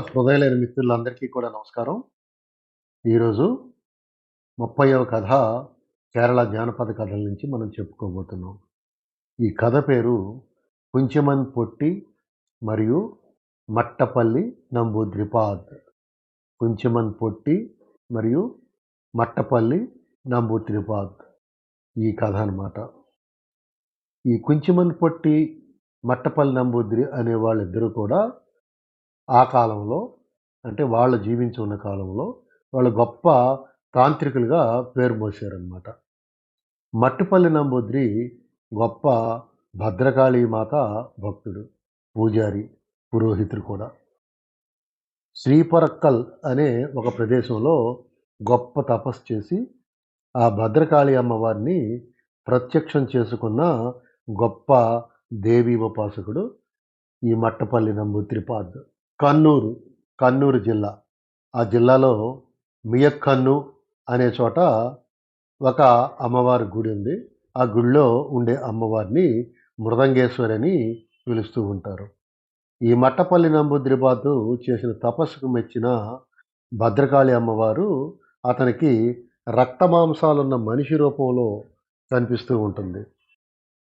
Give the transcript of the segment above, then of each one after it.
హృదయలేని మిత్రులందరికీ కూడా నమస్కారం. ఈరోజు ముప్పైవ కథ కేరళ జానపద కథల నుంచి మనం చెప్పుకోబోతున్నాం. ఈ కథ పేరు కుంచెమన్ పొట్టి మరియు మట్టపల్లి నంబూద్రిపాద్. కుంచమన్ పొట్టి మరియు మట్టపల్లి నంబూద్రిపాద్. ఈ కథ అన్నమాట. ఈ కుంచమన్ పొట్టి మట్టపల్లి నంబూద్రి అనే వాళ్ళిద్దరూ కూడా ఆ కాలంలో అంటే వాళ్ళు జీవించి ఉన్న కాలంలో వాళ్ళు గొప్ప తాంత్రికులుగా పేరు మోసారనమాట మట్టుపల్లి నంబూద్రి గొప్ప భద్రకాళీ మాత భక్తుడు పూజారి పురోహితుడు కూడా. శ్రీపరక్కల్ అనే ఒక ప్రదేశంలో గొప్ప తపస్సు చేసి ఆ భద్రకాళి అమ్మవారిని ప్రత్యక్షం చేసుకున్న గొప్ప దేవీ ఉపాసకుడు ఈ మట్టపల్లి నంబూత్రిపాద్ కన్నూరు కన్నూరు జిల్లా. ఆ జిల్లాలో మియక్కన్ను అనే చోట ఒక అమ్మవారి గుడి ఉంది. ఆ గుడిలో ఉండే అమ్మవారిని మృదంగేశ్వరి అని పిలుస్తూ ఉంటారు. ఈ మట్టపల్లి నంబుద్రిబాతు చేసిన తపస్సుకు మెచ్చిన భద్రకాళి అమ్మవారు అతనికి రక్తమాంసాలున్న మనిషి రూపంలో కనిపిస్తూ ఉంటుంది.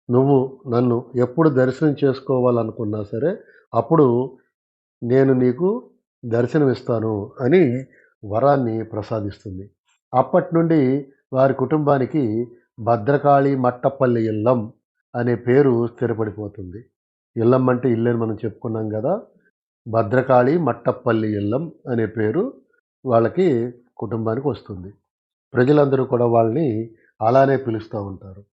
నువ్వు నన్ను ఎప్పుడు దర్శనం చేసుకోవాలనుకున్నా సరే అప్పుడు నేను నీకు దర్శనమిస్తాను అని వరాన్ని ప్రసాదిస్తుంది. అప్పటి నుండి వారి కుటుంబానికి భద్రకాళి మట్టపల్లి ఇల్లం అనే పేరు స్థిరపడిపోతుంది. ఇల్లం అంటే ఇల్లని మనం చెప్పుకున్నాం కదా భద్రకాళి మట్టపల్లి ఇల్లం అనే పేరు వాళ్ళకి కుటుంబానికి వస్తుంది. ప్రజలందరూ కూడా వాళ్ళని అలానే పిలుస్తూ ఉంటారు.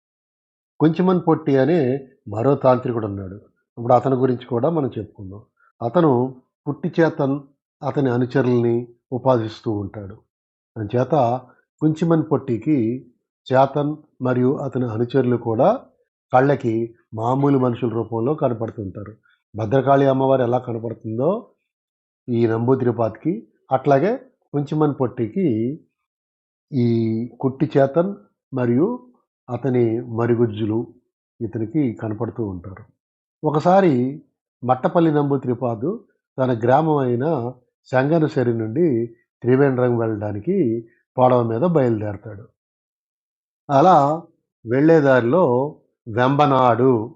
కొంచెమన్ పొట్టి అనే మరో తాంత్రికుడు ఉన్నాడు. ఇప్పుడు అతని గురించి కూడా మనం చెప్పుకుందాం. అతను పుట్టిచేతన్ అతని అనుచరుల్ని ఉపాధిస్తూ ఉంటాడు. అంచేత కుంచిమన్ పొట్టికి చేతన్ మరియు అతని అనుచరులు కూడా కళ్ళకి మామూలు మనుషుల రూపంలో కనపడుతుంటారు. భద్రకాళి అమ్మవారు ఎలా కనపడుతుందో ఈ నంబూద్రిపాత్కి అట్లాగే కుంచిమన్ పొట్టికి ఈ కుట్టి చేతన్ మరియు అతని మరుగుజ్జులు ఇతనికి కనపడుతూ ఉంటారు. ఒకసారి మట్టపల్లి నంబు త్రిపాదు తన గ్రామం అయిన సంగనసరి నుండి త్రివేంద్రం వెళ్ళడానికి పడవ మీద బయలుదేరతాడు. అలా వెళ్ళేదారిలో వెంబనాడు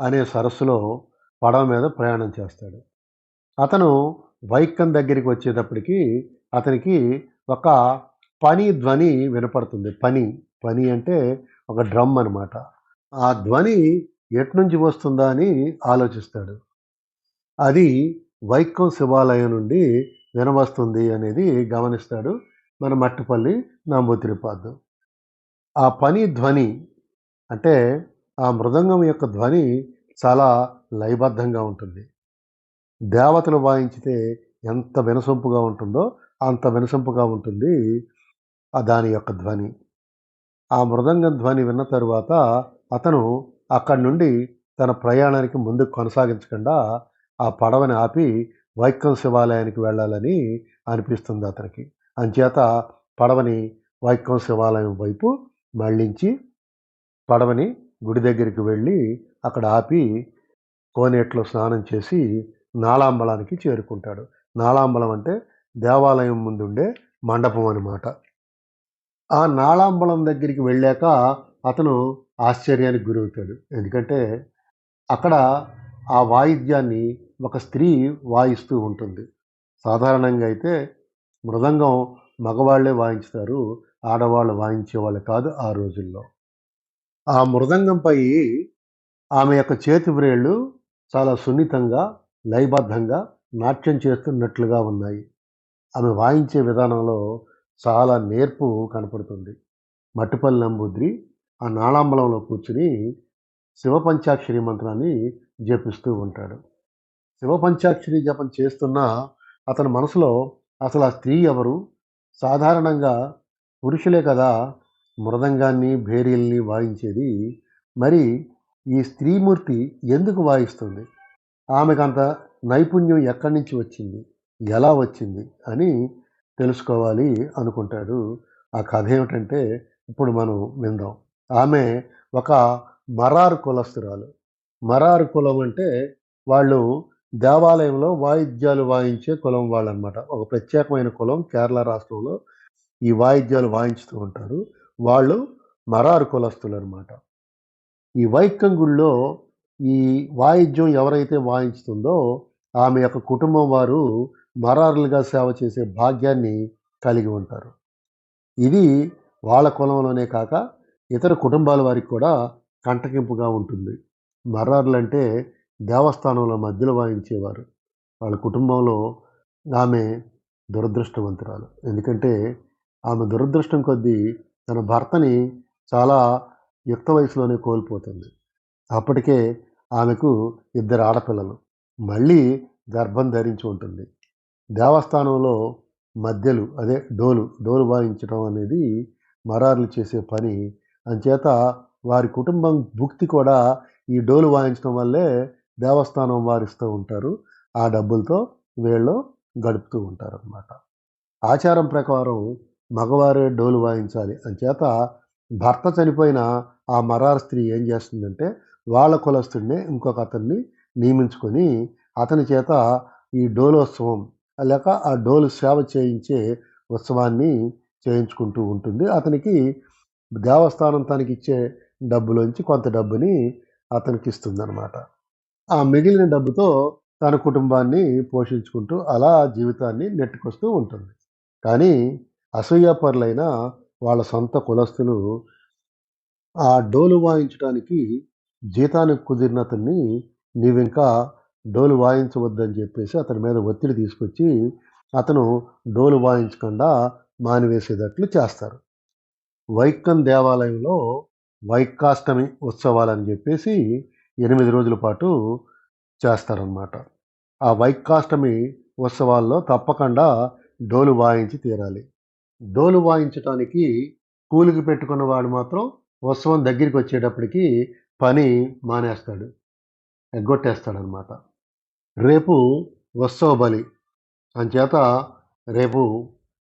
అనే సరస్సులో పడవ మీద ప్రయాణం చేస్తాడు. అతను వైక్కం దగ్గరికి వచ్చేటప్పటికి అతనికి ఒక పని ధ్వని వినపడుతుంది. పని పని అంటే ఒక డ్రమ్ అనమాట ఆ ధ్వని ఎట్నుంచి వస్తుందా అని ఆలోచిస్తాడు. అది వైక్కం శివాలయం నుండి వినవస్తుంది అనేది గమనిస్తాడు మన మట్టుపల్లి నంబూతిరిపాదు ఆ పని ధ్వని అంటే ఆ మృదంగం యొక్క ధ్వని చాలా లయబద్ధంగా ఉంటుంది. దేవతలు వాయించితే ఎంత వినసొంపుగా ఉంటుందో అంత వినసొంపుగా ఉంటుంది ఆ దాని యొక్క ధ్వని. ఆ మృదంగం ధ్వని విన్న తరువాత అతను అక్కడి నుండి తన ప్రయాణానికి ముందుకు కొనసాగించకుండా ఆ పడవని ఆపి వైక్కం శివాలయానికి వెళ్ళాలని అనిపిస్తుంది అతనికి. అంచేత పడవని వైక్కం శివాలయం వైపు మళ్ళించి పడవని గుడి దగ్గరికి వెళ్ళి అక్కడ ఆపి కోనేట్లో స్నానం చేసి నాళాంబలానికి చేరుకుంటాడు. నాళాంబలం అంటే దేవాలయం ముందుండే మండపం అనమాట ఆ నాళాంబలం దగ్గరికి వెళ్ళాక అతను ఆశ్చర్యానికి గురవుతాడు. ఎందుకంటే అక్కడ ఆ వాయిద్యాన్ని ఒక స్త్రీ వాయిస్తూ ఉంటుంది. సాధారణంగా అయితే మృదంగం మగవాళ్ళే వాయించుతారు ఆడవాళ్ళు వాయించేవాళ్ళు కాదు ఆ రోజుల్లో. ఆ మృదంగంపై ఆమె యొక్క చేతి వ్రేళ్ళు చాలా సున్నితంగా లయబద్ధంగా నాట్యం చేస్తున్నట్లుగా ఉన్నాయి. ఆమె వాయించే విధానంలో చాలా నేర్పు కనపడుతుంది. మట్టుపల్లి నంబుద్రి ఆ నాళాంబలంలో కూర్చుని శివపంచాక్షరి మంత్రాన్ని జపిస్తూ ఉంటాడు. శివపంచాక్షరి జపం చేస్తున్నా అతని మనసులో అసలు ఆ స్త్రీ ఎవరు? సాధారణంగా పురుషులే కదా మృదంగాన్ని భేరీల్ని వాయించేది. మరి ఈ స్త్రీమూర్తి ఎందుకు వాయిస్తుంది? ఆమెకంత నైపుణ్యం ఎక్కడి నుంచి వచ్చింది? ఎలా వచ్చింది? అని తెలుసుకోవాలి అనుకుంటాడు. ఆ కథ ఏమిటంటే ఇప్పుడు మనం విందాం. ఆమె ఒక మరారు కులస్తురాలు. మరారు కులం అంటే వాళ్ళు దేవాలయంలో వాయిద్యాలు వాయించే కులం వాళ్ళనమాట. ఒక ప్రత్యేకమైన కులం కేరళ రాష్ట్రంలో ఈ వాయిద్యాలు వాయించుతూ ఉంటారు. వాళ్ళు మరారు కులస్తులు అనమాట ఈ వైకంగుళ్ళో గుడిలో ఈ వాయిద్యం ఎవరైతే వాయించుతుందో ఆమె యొక్క కుటుంబం వారు మరారులుగా సేవ చేసే భాగ్యాన్ని కలిగి ఉంటారు. ఇది వాళ్ళ కులంలోనే కాక ఇతర కుటుంబాల వారికి కూడా కంటకింపుగా ఉంటుంది. మర్రార్లంటే దేవస్థానంలో మధ్యలో వాయించేవారు. వాళ్ళ కుటుంబంలో ఆమె దురదృష్టవంతురాలు. ఎందుకంటే ఆమె దురదృష్టం కొద్దీ తన భర్తని చాలా యుక్త వయసులోనే కోల్పోతుంది. అప్పటికే ఆమెకు ఇద్దరు ఆడపిల్లలు. మళ్ళీ గర్భం ధరించి ఉంటుంది. దేవస్థానంలో మధ్యలు అదే డోలు, డోలు వాయించడం అనేది మరార్లు చేసే పని. అంచేత వారి కుటుంబం భుక్తి కూడా ఈ డోలు వాయించడం వల్లే దేవస్థానం వారిస్తూ ఉంటారు. ఆ డబ్బులతో వీళ్ళు గడుపుతూ ఉంటారనమాట. ఆచారం ప్రకారం మగవారే డోలు వాయించాలి. అంచేత భర్త చనిపోయిన ఆ మరార్ స్త్రీ ఏం చేస్తుందంటే వాళ్ళ కులస్తుడినే ఇంకొక అతన్ని నియమించుకొని అతని చేత ఈ డోలోత్సవం లేక ఆ డోలు సేవ చేయించే ఉత్సవాన్ని చేయించుకుంటూ ఉంటుంది. అతనికి దేవస్థానం తనకిచ్చే డబ్బులోంచి కొంత డబ్బుని అతనికి అతనికిస్తుందనమాట. ఆ మిగిలిన డబ్బుతో తన కుటుంబాన్ని పోషించుకుంటూ అలా జీవితాన్ని నెట్టుకొస్తూ ఉంటుంది. కానీ అసూయాపరులైన వాళ్ళ సొంత కులస్తులు ఆ డోలు వాయించడానికి జీతానికి కుదిరిన అతన్ని నీవింకా డోలు వాయించవద్దని చెప్పేసి అతని మీద ఒత్తిడి తీసుకొచ్చి అతను డోలు వాయించకుండా మానివేసేటట్లు చేస్తారు. వైక్కం దేవాలయంలో వైకాష్టమి ఉత్సవాలని చెప్పేసి ఎనిమిది రోజుల పాటు చేస్తారనమాట. ఆ వైకాష్టమి ఉత్సవాల్లో తప్పకుండా డోలు వాయించి తీరాలి. డోలు వాయించటానికి కూలికి పెట్టుకున్న వాడు మాత్రం ఉత్సవం దగ్గరికి వచ్చేటప్పటికి పని మానేస్తాడు. ఎగ్గొట్టేస్తాడనమాట. రేపు ఉత్సవ బలి. అంచేత రేపు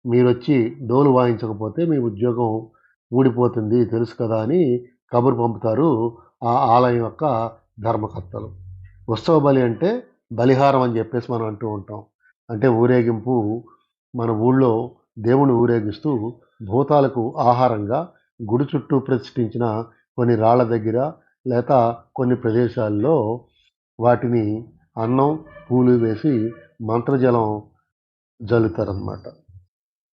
మీరొచ్చి డోలు వాయించకపోతే మీ ఉద్యోగం ఊడిపోతుంది తెలుసు కదా అని కబురు పంపుతారు ఆ ఆలయం యొక్క ధర్మకర్తలు. ఉత్సవ బలి అంటే బలిహారం అని చెప్పేసి మనం అంటూ ఉంటాం. అంటే ఊరేగింపు మన ఊళ్ళో దేవుని ఊరేగిస్తూ భూతాలకు ఆహారంగా గుడి చుట్టూ ప్రతిష్ఠించిన కొన్ని రాళ్ళ దగ్గర లేక కొన్ని ప్రదేశాల్లో వాటిని అన్నం, పూలు వేసి మంత్రజలం జల్లుతారనమాట.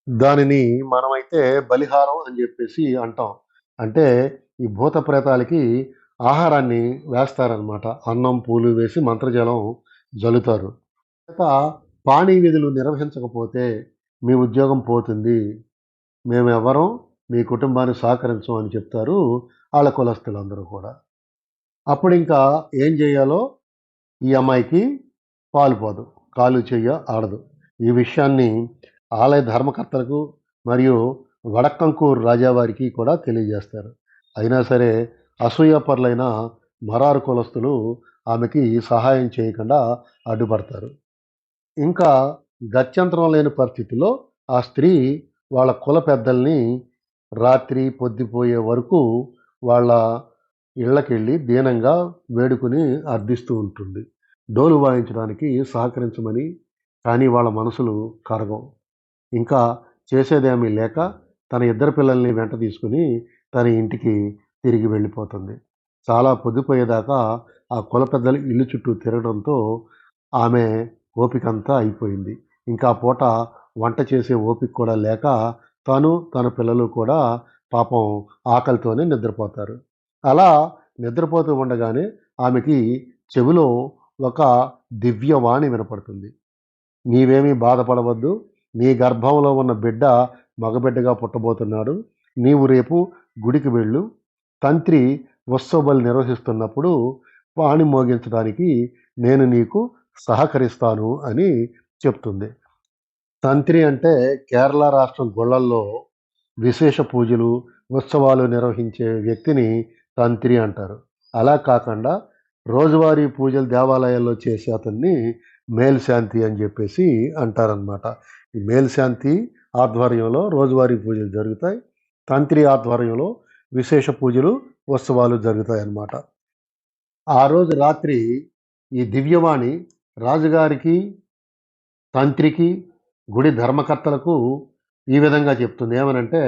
దానిని మనమైతే బలిహారం అని చెప్పేసి అంటాం. అంటే ఈ భూత ప్రేతాలకి ఆహారాన్ని వేస్తారనమాట. అన్నం, పూలు వేసి మంత్రజలం జల్లుతారు. చేత పాణి విధులు నిర్వహించకపోతే మీ ఉద్యోగం పోతుంది. మేము ఎవరం మీ కుటుంబాన్ని సహకరించం అని చెప్తారు వాళ్ళ కులస్తులందరూ కూడా. అప్పుడు ఇంకా ఏం చేయాలో ఈ అమ్మాయికి పాలుపోదు కాలు చెయ్య ఆడదు. ఈ విషయాన్ని ఆలయ ధర్మకర్తలకు మరియు వడక్కంకూరు రాజావారికి కూడా తెలియజేస్తారు. అయినా సరే అసూయాపరులైన మరారు కులస్తులు ఆమెకి సహాయం చేయకుండా అడ్డుపడతారు. ఇంకా గత్యంతరం లేని పరిస్థితిలో ఆ స్త్రీ వాళ్ళ కుల పెద్దల్ని రాత్రి పొద్దుపోయే వరకు వాళ్ళ ఇళ్ళకెళ్ళి దీనంగా వేడుకొని అర్థిస్తూ ఉంటుంది. డోలు వాయించడానికి సహకరించమని. కానీ వాళ్ళ మనసులు కరగం ఇంకా చేసేదేమీ లేక తన ఇద్దరు పిల్లల్ని వెంట తీసుకొని తన ఇంటికి తిరిగి వెళ్ళిపోతుంది. చాలా పొద్దుపోయేదాకా ఆ కుల పెద్దలు ఇల్లు చుట్టూ తిరగడంతో ఆమె ఓపికంతా అయిపోయింది. ఇంకా పూట వంట చేసే ఓపిక కూడా లేక తను, తన పిల్లలు కూడా పాపం ఆకలితోనే నిద్రపోతారు. అలా నిద్రపోతూ ఉండగానే ఆమెకి చెవిలో ఒక దివ్యవాణి వినపడుతుంది. నీవేమీ బాధపడవద్దు. నీ గర్భంలో ఉన్న బిడ్డ మగబిడ్డగా పుట్టబోతున్నాడు. నీవు రేపు గుడికి వెళ్ళు. తంత్రి ఉత్సవాలు నిర్వహిస్తున్నప్పుడు వాణి మోగించడానికి నేను నీకు సహకరిస్తాను అని చెప్తుంది. తంత్రి అంటే కేరళ రాష్ట్రం గుళ్ళల్లో విశేష పూజలు, ఉత్సవాలు నిర్వహించే వ్యక్తిని తంత్రి అంటారు. అలా కాకుండా రోజువారీ పూజలు దేవాలయాల్లో చేసే అతన్ని మేల్శాంతి అని చెప్పేసి అంటారనమాట. ఈ మేల్శాంతి ఆధ్వర్యంలో రోజువారీ పూజలు జరుగుతాయి. తంత్రి ఆధ్వర్యంలో విశేష పూజలు, ఉత్సవాలు జరుగుతాయన్నమాట. ఆ రోజు రాత్రి ఈ దివ్యవాణి రాజుగారికి తంత్రికి గుడి ధర్మకర్తలకు ఈ విధంగా చెప్తుంది. ఏమనంటే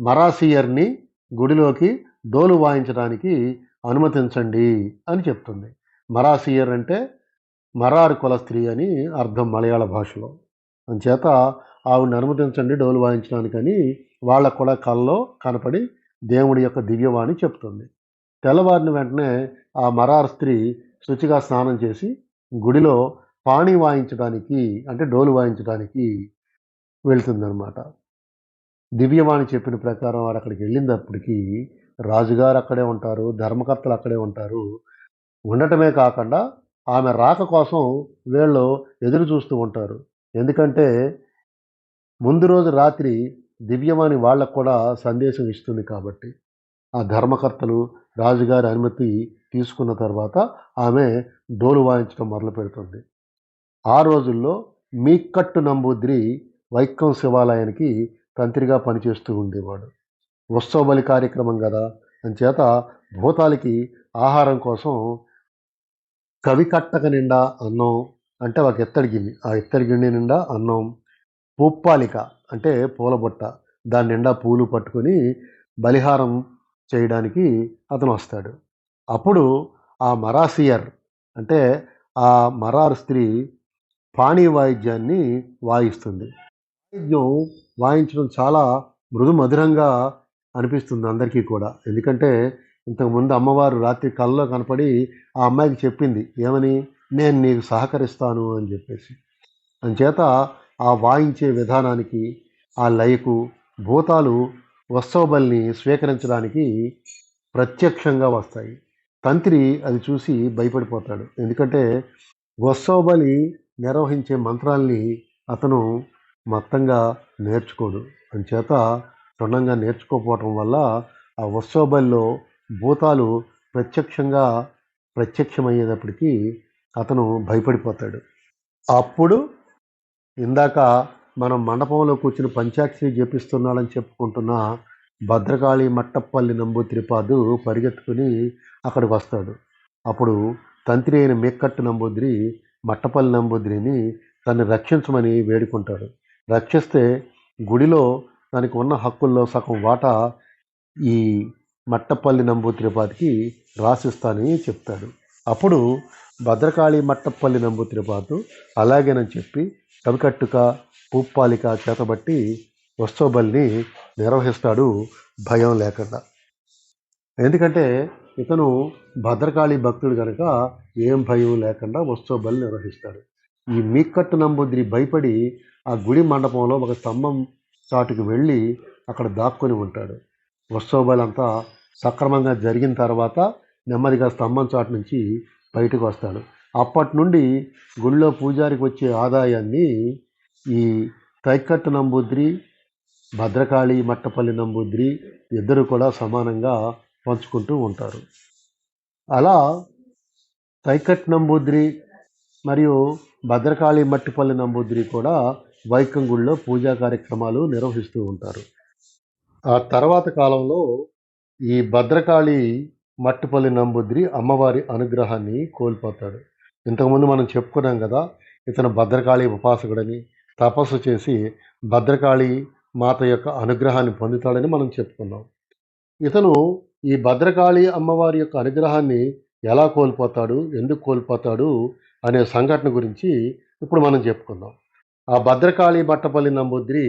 మరాసియర్ని గుడిలోకి డోలు వాయించడానికి అనుమతించండి అని చెప్తుంది. మరాసియర్ అంటే మరారు కుల స్త్రీ అని అర్థం మలయాళ భాషలో. అంచేత ఆవిడని అనుమతించండి డోలు వాయించడానికని వాళ్ళకు కూడా కళ్ళలో కనపడి దేవుడి యొక్క దివ్యవాణి చెప్తుంది. తెల్లవారిన వెంటనే ఆ మరార్ స్త్రీ శుచిగా స్నానం చేసి గుడిలో పాణి వాయించడానికి అంటే డోలు వాయించడానికి వెళ్తుందనమాట దివ్యవాణి చెప్పిన ప్రకారం వాడు అక్కడికి వెళ్ళినప్పటికీ రాజుగారు అక్కడే ఉంటారు ధర్మకర్తలు అక్కడే ఉంటారు. ఉండటమే కాకుండా ఆమె రాక కోసం వీళ్ళు ఎదురు చూస్తూ ఉంటారు. ఎందుకంటే ముందు రోజు రాత్రి దివ్యవాణి వాళ్ళకు కూడా సందేశం ఇస్తుంది కాబట్టి ఆ ధర్మకర్తలు రాజుగారి అనుమతి తీసుకున్న తర్వాత ఆమె డోలు వాయించడం మొదలు పెడుతుంది. ఆ రోజుల్లో మీకట్టు నంబూద్రి వైక్కం శివాలయానికి తంత్రిగా పనిచేస్తూ ఉండేవాడు. ఉత్సవ బలి కార్యక్రమం కదా అంచేత భూతాలకి ఆహారం కోసం కవి కట్టక నిండా అన్నం అంటే ఒక ఎత్తడి గిన్నె ఆ ఎత్తడి గిన్నె నిండా అన్నం పూప్పాలిక అంటే పూలబుట్ట దాని నిండా పూలు పట్టుకొని బలిహారం చేయడానికి అతను వస్తాడు. అప్పుడు ఆ మరాసియర్ అంటే ఆ మరార్ స్త్రీ పాణి వాయిద్యాన్ని వాయిస్తుంది. వాయిద్యం వాయించడం చాలా మృదు మధురంగా అనిపిస్తుంది అందరికీ కూడా. ఎందుకంటే ఇంతకుముందు అమ్మవారు రాత్రి కళ్ళలో కనపడి ఆ అమ్మాయికి చెప్పింది ఏమని? నేను నీకు సహకరిస్తాను అని చెప్పేసి. అంచేత ఆ వాయించే విధానానికి ఆ లయకు భూతాలు ఉత్సవబల్ని స్వీకరించడానికి ప్రత్యక్షంగా వస్తాయి. తంత్రి అది చూసి భయపడిపోతాడు. ఎందుకంటే వస్తోబలి నిర్వహించే మంత్రాల్ని అతను మొత్తంగా నేర్చుకోడు. అంచేత క్షుణ్ణంగా నేర్చుకోకపోవటం వల్ల ఆ వస్తోబలిలో భూతాలు ప్రత్యక్షంగా ప్రత్యక్షమయ్యేటప్పటికీ అతను భయపడిపోతాడు. అప్పుడు ఇందాక మనం మండపంలో కూర్చుని పంచాక్షరి జపిస్తున్నాడని చెప్పుకుంటున్న భద్రకాళి మట్టపల్లి నంబూత్రిపాదు పరిగెత్తుకుని అక్కడికి వస్తాడు. అప్పుడు తంత్రి అయిన మేక్కట్టు నంబూద్రి మట్టపల్లి నంబూద్రిని తన్ని రక్షించమని వేడుకుంటాడు. రక్షిస్తే గుడిలో తనకు ఉన్న హక్కుల్లో సగం వాటా ఈ మట్టపల్లి నంబూత్రిపాదికి రాసిస్తానని చెప్తాడు. అప్పుడు భద్రకాళి మట్టపల్లి నంబూత్రిపాదు అలాగేనని చెప్పి కవికట్టుక పూప్పాలిక చేతబట్టి వస్తోబల్ని నిర్వహిస్తాడు భయం లేకుండా. ఎందుకంటే ఇతను భద్రకాళి భక్తుడు కనుక ఏం భయం లేకుండా ఉత్సవబలి నిర్వహిస్తాడు. ఈ మీకట్టు నంబుద్రి భయపడి ఆ గుడి మండపంలో ఒక స్తంభం చాటుకు వెళ్ళి అక్కడ దాక్కుని ఉంటాడు. ఉత్సవబలి అంతా సక్రమంగా జరిగిన తర్వాత నెమ్మదిగా స్తంభం చాటు నుంచి బయటకు వస్తాడు. అప్పటి నుండి గుడిలో పూజారికి వచ్చే ఆదాయాన్ని ఈ తైకట్టు నంబూద్రి భద్రకాళి మట్టపల్లి నంబూద్రి ఇద్దరు కూడా సమానంగా పంచుకుంటూ ఉంటారు. అలా తైకట్ నంబూద్రి మరియు భద్రకాళి మట్టిపల్లి నంబూద్రి కూడా వైకం గుడిలో పూజా కార్యక్రమాలు నిర్వహిస్తూ ఉంటారు. ఆ తర్వాత కాలంలో ఈ భద్రకాళి మట్టిపల్లి నంబూద్రి అమ్మవారి అనుగ్రహాన్ని కోల్పోతాడు. ఇంతకుముందు మనం చెప్పుకున్నాం కదా ఇతను భద్రకాళి ఉపాసకుడని తపస్సు చేసి భద్రకాళి మాత యొక్క అనుగ్రహాన్ని పొందుతాడని మనం చెప్పుకున్నాం. ఇతను ఈ భద్రకాళి అమ్మవారి యొక్క అనుగ్రహాన్ని ఎలా కోల్పోతాడు ఎందుకు కోల్పోతాడు అనే సంఘటన గురించి ఇప్పుడు మనం చెప్పుకుందాం. ఆ భద్రకాళి బట్టపల్లి నంబూద్రి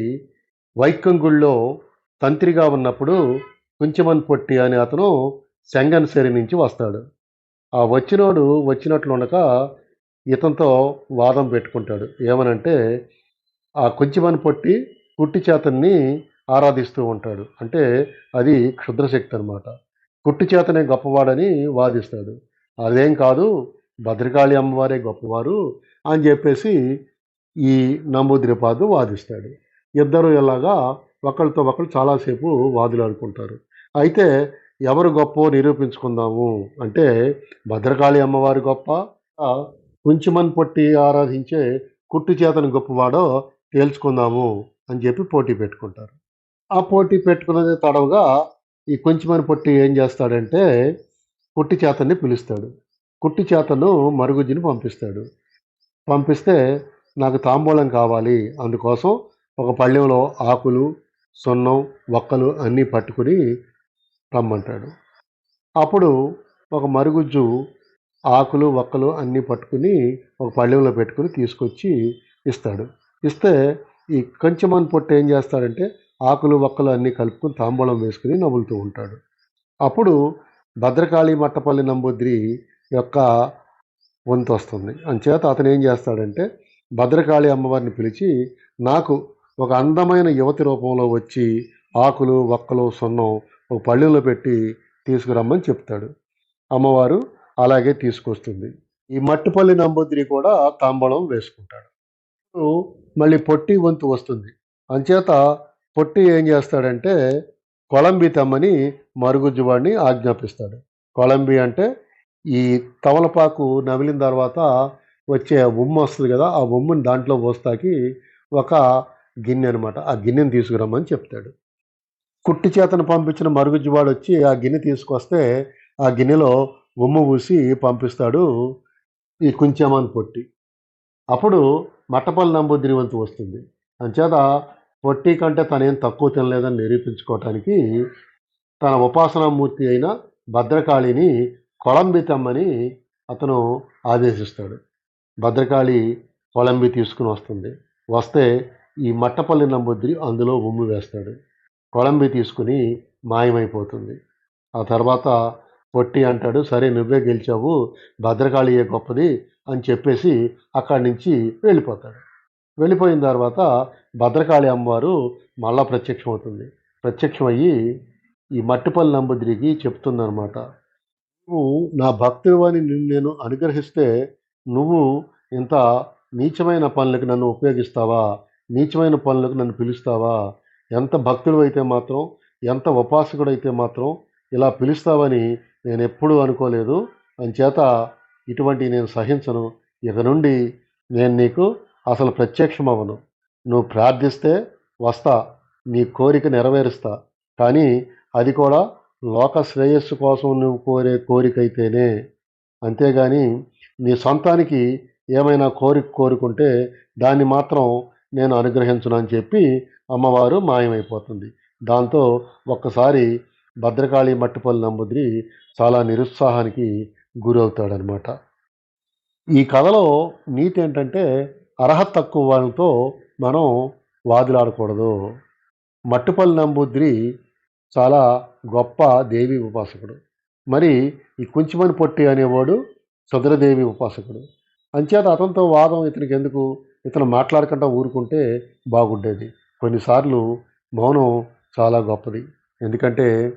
వైకంగుళ్ళో తంత్రిగా ఉన్నప్పుడు కుంచమన్ పొట్టి అనే అతను సెంగన్సరి నుంచి వస్తాడు. ఆ వచ్చినోడు వచ్చినట్లుండక ఇతనితో వాదం పెట్టుకుంటాడు. ఏమనంటే ఆ కొంచెమని పొట్టి కుట్టి చేతన్ని ఆరాధిస్తూ ఉంటాడు. అంటే అది క్షుద్రశక్తి అనమాట కుట్టి చేతనే గొప్పవాడని వాదిస్తాడు. అదేం కాదు భద్రకాళి అమ్మవారే గొప్పవారు అని చెప్పేసి ఈ నంబూద్రిపాదు వాదిస్తాడు. ఇద్దరు ఇలాగా ఒకరితో ఒకరు చాలాసేపు వాదులాడుకుంటారు. అయితే ఎవరు గొప్ప నిరూపించుకుందాము అంటే భద్రకాళి అమ్మవారి గొప్ప కొంచెమని పట్టి పొట్టి ఆరాధించే కుట్టు చేతను గొప్పవాడో తేల్చుకుందాము అని చెప్పి పోటీ పెట్టుకుంటారు. ఆ పోటీ పెట్టుకున్నది తడవుగా ఈ కొంచెమని పొట్టి ఏం చేస్తాడంటే కుట్టి చేతన్ని పిలుస్తాడు. కుట్టి చేతను మరుగుజ్జుని పంపిస్తాడు. పంపిస్తే నాకు తాంబూలం కావాలి అందుకోసం ఒక పళ్ళెంలో ఆకులు సున్నం వక్కలు అన్నీ పట్టుకుని రమ్మంటాడు. అప్పుడు ఒక మరుగుజ్జు ఆకులు వక్కలు అన్నీ పట్టుకుని ఒక పళ్ళెంలో పెట్టుకుని తీసుకొచ్చి ఇస్తాడు. ఇస్తే ఈ కంచెమన్ పొట్ట ఏం చేస్తాడంటే ఆకులు వక్కలు అన్నీ కలుపుకొని తాంబూలం వేసుకుని నవ్వులుతూ ఉంటాడు. అప్పుడు భద్రకాళి మట్టపల్లి నంబూద్రి యొక్క వంతు వస్తుంది. అంచేత అతను ఏం చేస్తాడంటే భద్రకాళి అమ్మవారిని పిలిచి నాకు ఒక అందమైన యువతి రూపంలో వచ్చి ఆకులు వక్కలు సున్నం ఒక పళ్ళెంలో పెట్టి తీసుకురమ్మని చెప్తాడు. అమ్మవారు అలాగే తీసుకొస్తుంది. ఈ మట్టుపల్లి నంబూద్రి కూడా తాంబూలం వేసుకుంటాడు. మళ్ళీ పొట్టి వంతు వస్తుంది. అంచేత పొట్టి ఏం చేస్తాడంటే కొలంబి తెమ్మని మరుగుజ్జువాడిని ఆజ్ఞాపిస్తాడు. కొలంబి అంటే ఈ తమలపాకు నమిలిన తర్వాత వచ్చే ఉమ్ము వస్తుంది కదా ఆ ఉమ్ముని దాంట్లో పోస్తాకి ఒక గిన్నె అనమాట ఆ గిన్నెని తీసుకురమ్మని చెప్తాడు. కుట్టి చేతను పంపించిన మరుగుజ్జువాడు వచ్చి ఆ గిన్నె తీసుకొస్తే ఆ గిన్నెలో ఉమ్ము పూసి పంపిస్తాడు ఈ కుంచెమాన్ పొట్టి. అప్పుడు మట్టపల్లి నంబూదిరి వంతు వస్తుంది. అంచేత పొట్టి కంటే తనేం తక్కువ తినలేదని నిరూపించుకోవటానికి తన ఉపాసనామూర్తి అయిన భద్రకాళిని కొలంబి తెమ్మని అతను ఆదేశిస్తాడు. భద్రకాళి కొలంబి తీసుకుని వస్తుంది. వస్తే ఈ మట్టపల్లి నంబుద్రి అందులో ఉమ్ము వేస్తాడు. కొలంబి తీసుకుని మాయమైపోతుంది. ఆ తర్వాత పొట్టి అంటాడు సరే నువ్వే గెలిచావు. భద్రకాళియే గొప్పది? అని చెప్పేసి అక్కడి నుంచి వెళ్ళిపోతాడు. వెళ్ళిపోయిన తర్వాత భద్రకాళి అమ్మవారు మళ్ళా ప్రత్యక్షం అవుతుంది. ప్రత్యక్షం అయ్యి ఈ మట్టిపల్లి నంబుద్రికి చెప్తుందనమాట నువ్వు నా భక్తుడివని నిన్ను నేను అనుగ్రహిస్తే నువ్వు ఇంత నీచమైన పనులకు నన్ను ఉపయోగిస్తావా? నీచమైన పనులకు నన్ను పిలుస్తావా? ఎంత భక్తులు అయితే మాత్రం ఎంత ఉపాసకుడు అయితే మాత్రం ఇలా పిలుస్తావని నేను ఎప్పుడూ అనుకోలేదు. అంచేత ఇటువంటి నేను సహించను. ఇక నుండి నేను నీకు అసలు ప్రత్యక్షం అవ్వను నువ్వు ప్రార్థిస్తే వస్తా. నీ కోరిక నెరవేరుస్తా. కానీ అది కూడా లోక శ్రేయస్సు కోసం నువ్వు కోరే కోరికైతేనే. అంతేగాని నీ సొంతానికి ఏమైనా కోరిక కోరుకుంటే దాన్ని మాత్రం నేను అనుగ్రహించను అని చెప్పి అమ్మవారు మాయమైపోతుంది. దాంతో ఒక్కసారి భద్రకాళి మట్టిపల్లి నంబుద్రి చాలా నిరుత్సాహానికి గురవుతాడనమాట. ఈ కథలో నీతి ఏంటంటే అర్హత తక్కువ వాళ్ళతో మనం వాదులాడకూడదు. మట్టుపల్లి నంబూద్రి చాలా గొప్ప దేవి ఉపాసకుడు. మరి ఈ కుంచుమని పొట్టి అనేవాడు సుద్రదేవి ఉపాసకుడు. అంచేత అతనితో వాదం ఇతనికి ఎందుకు? ఇతను మాట్లాడకుండా ఊరుకుంటే బాగుండేది. కొన్నిసార్లు మౌనం చాలా గొప్పది. ఎందుకంటే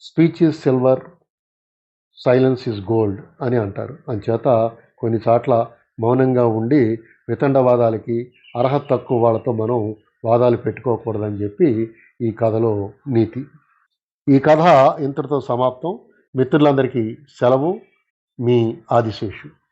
speech is silver silence is gold అని అంటారు. అంచేత కొన్ని చోట్ల మౌనంగా ఉండి వితండవాదాలకి అర్హత తక్కువ వాళ్ళతో మనం వాదాలు పెట్టుకోకూడదని చెప్పి ఈ కథలో నీతి. ఈ కథ ఇంతటితో సమాప్తం. మిత్రులందరికీ సెలవు. మీ ఆదిశేషు.